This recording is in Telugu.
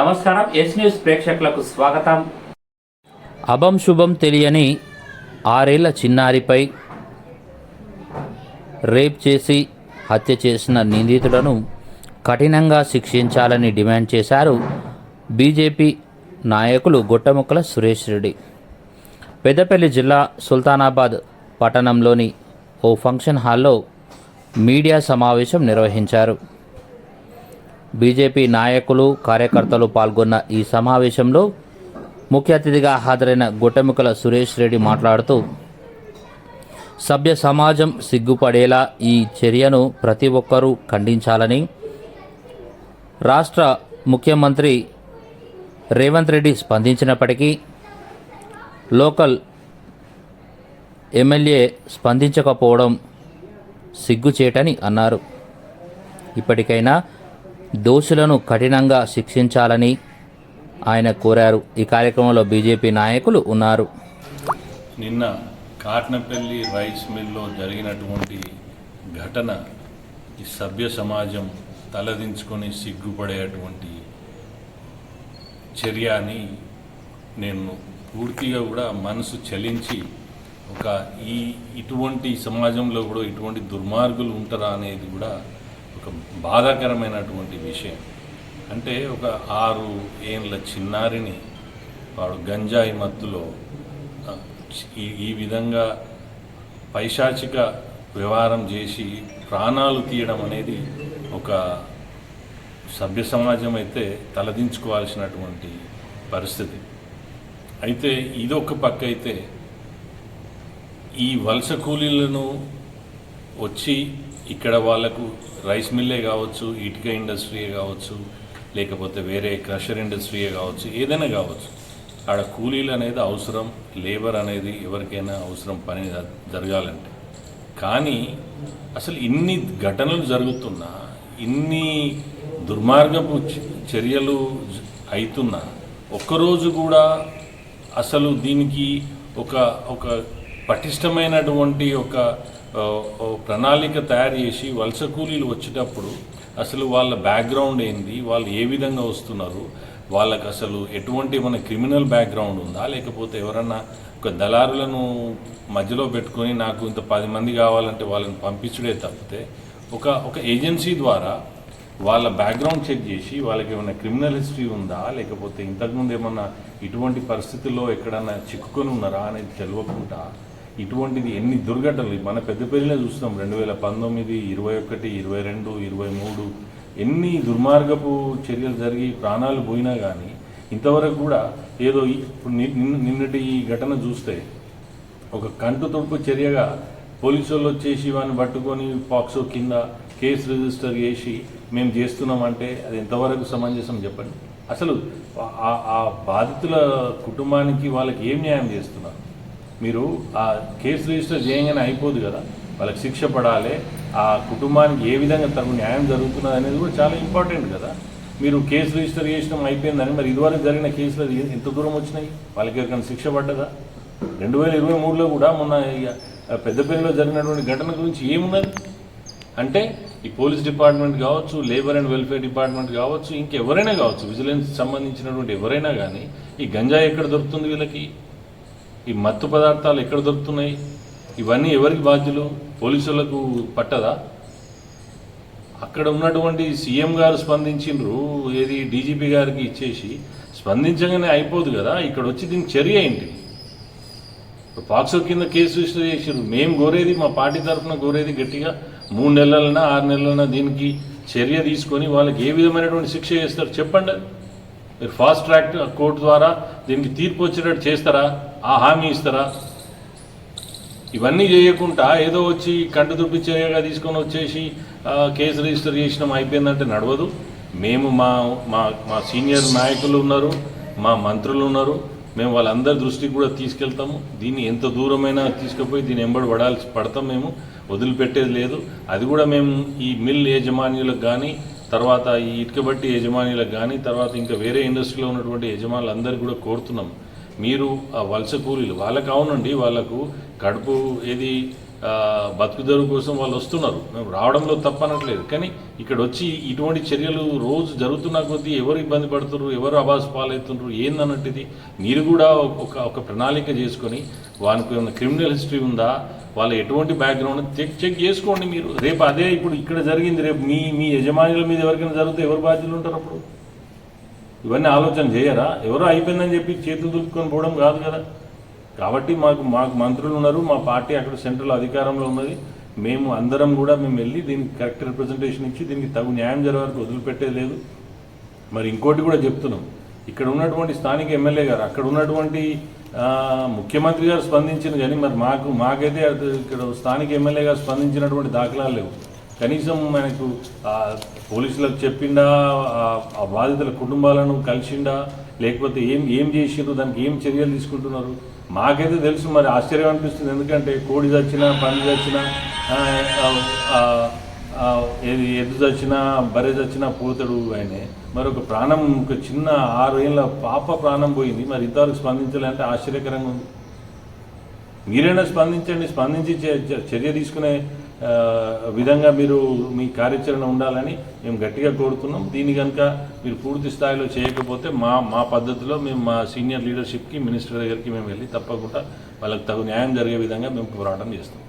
నమస్కారం ఎస్ న్యూస్ ప్రేక్షకులకు స్వాగతం. అభం శుభం తెలియని ఆరేళ్ళ చిన్నారిపై రేప్ చేసి హత్య చేసిన నిందితులను కఠినంగా శిక్షించాలని డిమాండ్ చేశారు బీజేపీ నాయకులు గుట్టముక్కల సురేష్ రెడ్డి. పెద్దపల్లి జిల్లా సుల్తానాబాద్ పట్టణంలోని ఓ ఫంక్షన్ హాల్లో మీడియా సమావేశం నిర్వహించారు. బీజేపీ నాయకులు కార్యకర్తలు పాల్గొన్న ఈ సమావేశంలో ముఖ్య అతిథిగా హాజరైన గుట్టముకల సురేష్ రెడ్డి మాట్లాడుతూ సభ్య సమాజం సిగ్గుపడేలా ఈ చర్యను ప్రతి ఒక్కరూ ఖండించాలని రాష్ట్ర ముఖ్యమంత్రి రేవంత్ రెడ్డి స్పందించినప్పటికీ లోకల్ ఎమ్మెల్యే స్పందించకపోవడం సిగ్గుచేటని అన్నారు. ఇప్పటికైనా దోషులను కఠినంగా శిక్షించాలని ఆయన కోరారు. ఈ కార్యక్రమంలో బీజేపీ నాయకులు ఉన్నారు. నిన్న కాట్నపల్లి రైస్ మిల్లో జరిగినటువంటి ఘటన ఈ సభ్య సమాజం తలదించుకొని సిగ్గుపడేటువంటి చర్య అని నేను పూర్తిగా కూడా మనసు చలించి ఒక ఈ ఇటువంటి సమాజంలో కూడా ఇటువంటి దుర్మార్గులు ఉంటారా అనేది కూడా ఒక బాధాకరమైనటువంటి విషయం. అంటే ఒక ఆరు ఏళ్ళ చిన్నారిని వాడు గంజాయి మత్తులో ఈ ఈ విధంగా పైశాచిక వ్యవహారం చేసి ప్రాణాలు తీయడం అనేది ఒక సభ్య సమాజం అయితే తలదించుకోవాల్సినటువంటి పరిస్థితి. అయితే ఇదొక పక్క అయితే ఈ వలస కూలీలను వచ్చి ఇక్కడ వాళ్ళకు రైస్ మిల్లే కావచ్చు ఇటుక ఇండస్ట్రీయే కావచ్చు లేకపోతే వేరే క్రషర్ ఇండస్ట్రీయే కావచ్చు ఏదైనా కావచ్చు. ఆడ కూలీలు అనేది అవసరం లేబర్ అనేది ఎవరికైనా అవసరం పని జ- జరగాలంటే. కానీ అసలు ఇన్ని ఘటనలు జరుగుతున్నా ఇన్ని దుర్మార్గపు చర్యలు అవుతున్నా ఒక్కరోజు కూడా అసలు దీనికి ఒక ఒక పటిష్టమైనటువంటి ఒక ప్రణాళిక తయారు చేసి వలస కూలీలు వచ్చేటప్పుడు అసలు వాళ్ళ బ్యాక్గ్రౌండ్ ఏంది? వాళ్ళు ఏ విధంగా వస్తున్నారు? వాళ్ళకి అసలు ఎటువంటి మన క్రిమినల్ బ్యాక్గ్రౌండ్ ఉందా? లేకపోతే ఎవరన్నా ఒక దళారులను మధ్యలో పెట్టుకొని నాకు ఇంత పది మంది కావాలంటే వాళ్ళని పంపించడే తప్పితే ఒక ఒక ఏజెన్సీ ద్వారా వాళ్ళ బ్యాక్గ్రౌండ్ చెక్ చేసి వాళ్ళకి ఏమైనా క్రిమినల్ హిస్టరీ ఉందా? లేకపోతే ఇంతకుముందు ఏమన్నా ఇటువంటి పరిస్థితుల్లో ఎక్కడన్నా చిక్కుకొని ఉన్నారా అనేది తెలియకుండా ఇటువంటిది ఎన్ని దుర్ఘటనలు? మన పెద్దపల్లిలో చూస్తున్నాం. రెండు వేల పంతొమ్మిది ఇరవై ఒకటి ఇరవై రెండు ఇరవై మూడు. ఎన్ని దుర్మార్గపు చర్యలు జరిగి ప్రాణాలు పోయినా కానీ ఇంతవరకు కూడా ఏదో ఇప్పుడు నిన్నటి ఈ ఘటన చూస్తే ఒక కంటు తొడుపు చర్యగా పోలీసు వాళ్ళు వచ్చేసి వాడిని పట్టుకొని పాక్సో కింద కేసు రిజిస్టర్ చేసి మేము చేస్తున్నామంటే అది ఎంతవరకు సమంజసం చెప్పండి? అసలు ఆ బాధితుల కుటుంబానికి వాళ్ళకి ఏం న్యాయం చేస్తున్నారు? మీరు ఆ కేసు రిజిస్టర్ చేయగానే అయిపోదు కదా. వాళ్ళకి శిక్ష పడాలి ఆ కుటుంబానికి ఏ విధంగా తనకు న్యాయం జరుగుతున్నది అనేది కూడా చాలా ఇంపార్టెంట్ కదా. మీరు కేసు రిజిస్టర్ చేసినాం అయిపోయిందని మరి ఇదివరకు జరిగిన కేసులు ఎంత దూరం వచ్చినాయి? వాళ్ళకి ఎవరికైనా శిక్ష పడ్డదా? రెండు వేల ఇరవై మూడులో కూడా మొన్న పెద్దపల్లిలో జరిగినటువంటి ఘటన గురించి ఏమున్నది? అంటే ఈ పోలీస్ డిపార్ట్మెంట్ కావచ్చు లేబర్ అండ్ వెల్ఫేర్ డిపార్ట్మెంట్ కావచ్చు ఇంకెవరైనా కావచ్చు విజిలెన్స్ సంబంధించినటువంటి ఎవరైనా కానీ ఈ గంజాయి ఎక్కడ దొరుకుతుంది వీళ్ళకి? ఈ మత్తు పదార్థాలు ఎక్కడ దొరుకుతున్నాయి? ఇవన్నీ ఎవరికి బాధ్యులు? పోలీసులకు పట్టదా? అక్కడ ఉన్నటువంటి సీఎం గారు స్పందించిండ్రు ఏది డీజీపీ గారికి ఇచ్చేసి స్పందించగానే అయిపోదు కదా ఇక్కడ వచ్చి దీనికి చర్య ఏంటి? పాక్సో కింద కేసు రిజిస్టర్ చేసారు మేము కోరేది మా పార్టీ తరఫున కోరేది గట్టిగా మూడు నెలలైనా ఆరు నెలలైనా దీనికి చర్య తీసుకొని వాళ్ళకి ఏ విధమైనటువంటి శిక్ష చేస్తారు? చెప్పండి. మీరు ఫాస్ట్ ట్రాక్ కోర్టు ద్వారా దీనికి తీర్పు వచ్చేటట్టు చేస్తారా? ఆ హామీ ఇస్తారా? ఇవన్నీ చేయకుండా ఏదో వచ్చి కంటి దుబ్బి చర్యగా తీసుకొని వచ్చేసి కేసు రిజిస్టర్ చేసినాం అయిపోయిందంటే నడవదు. మేము మా మా మా సీనియర్ నాయకులు ఉన్నారు మా మంత్రులు ఉన్నారు. మేము వాళ్ళందరి దృష్టికి కూడా తీసుకెళ్తాము. దీన్ని ఎంత దూరమైనా తీసుకుపోయి దీన్ని ఎంబడి పడాల్సి పడతాం మేము. వదిలిపెట్టేది లేదు. అది కూడా మేము ఈ మిల్ యజమానులకు కానీ తర్వాత ఈ ఇటుకబట్టి యజమానులకు కానీ తర్వాత ఇంకా వేరే ఇండస్ట్రీలో ఉన్నటువంటి యజమానులందరికీ కూడా కోరుతున్నాం. మీరు ఆ వలస కూలీలు వాళ్ళకి అవునండి వాళ్ళకు కడుపు ఏది బతుకుదరు కోసం వాళ్ళు వస్తున్నారు. మేము రావడంలో తప్పనట్లేదు. కానీ ఇక్కడ వచ్చి ఇటువంటి చర్యలు రోజు జరుగుతున్న కొద్దీ ఎవరు ఇబ్బంది పడుతున్నారు ఎవరు అభాస పాలవుతున్నారు ఏందన్నట్టుది మీరు కూడా ఒక ఒక ప్రణాళిక చేసుకొని వానికి ఏమైనా క్రిమినల్ హిస్టరీ ఉందా? వాళ్ళ ఎటువంటి బ్యాక్గ్రౌండ్ చెక్ చెక్ చేసుకోండి మీరు. రేపు అదే ఇప్పుడు ఇక్కడ జరిగింది. రేపు మీ మీ యజమానుల మీద ఎవరికైనా జరిగితే ఎవరు బాధ్యులు ఉంటారు అప్పుడు? ఇవన్నీ ఆలోచన చేయరా? ఎవరో అయిపోయిందని చెప్పి చేతులు దులుపుకొని పోవడం కాదు కదా. కాబట్టి మాకు మాకు మంత్రులు ఉన్నారు మా పార్టీ అక్కడ సెంట్రల్ అధికారంలో ఉన్నది. మేము అందరం కూడా మేము వెళ్ళి దీనికి కరెక్ట్ రిప్రజెంటేషన్ ఇచ్చి దీనికి తగు న్యాయం జరగడానికి వదిలిపెట్టేది లేదు. మరి ఇంకోటి కూడా చెప్తున్నాం. ఇక్కడ ఉన్నటువంటి స్థానిక ఎమ్మెల్యే గారు అక్కడ ఉన్నటువంటి ముఖ్యమంత్రి గారు స్పందించిన కానీ మరి మాకు మాకైతే ఇక్కడ స్థానిక ఎమ్మెల్యే గారు స్పందించినటువంటి దాఖలాలు లేవు. కనీసం మనకు పోలీసులకు చెప్పిండా ఆ, బాధితుల కుటుంబాలను కలిసిండా లేకపోతే ఏం ఏం చేసిండ్రు దానికి ఏం చర్యలు తీసుకుంటున్నారు? మాకైతే తెలుసు మరి ఆశ్చర్యం అనిపిస్తుంది. ఎందుకంటే కోడి చచ్చినా పంది చచ్చినా ఏది ఎద్దు చచ్చినా బర్రె చచ్చినా పోతాడు ఆయనే. మరి ఒక ప్రాణం ఒక చిన్న ఆరు ఏళ్ళ పాప ప్రాణం పోయింది. మరి ఇంతవరకు స్పందించాలంటే ఆశ్చర్యకరంగా ఉంది. మీరైనా స్పందించండి. స్పందించి చే- చర్య తీసుకునే విధంగా మీరు మీ కార్యాచరణ ఉండాలని మేము గట్టిగా కోరుతున్నాం. దీన్ని కనుక మీరు పూర్తి స్థాయిలో చేయకపోతే మా మా పద్ధతిలో మేము మా సీనియర్ లీడర్షిప్కి మినిస్టర్ దగ్గరికి మేము వెళ్ళి తప్పకుండా వాళ్ళకి తగు న్యాయం జరిగే విధంగా మేము పోరాటం చేస్తాం.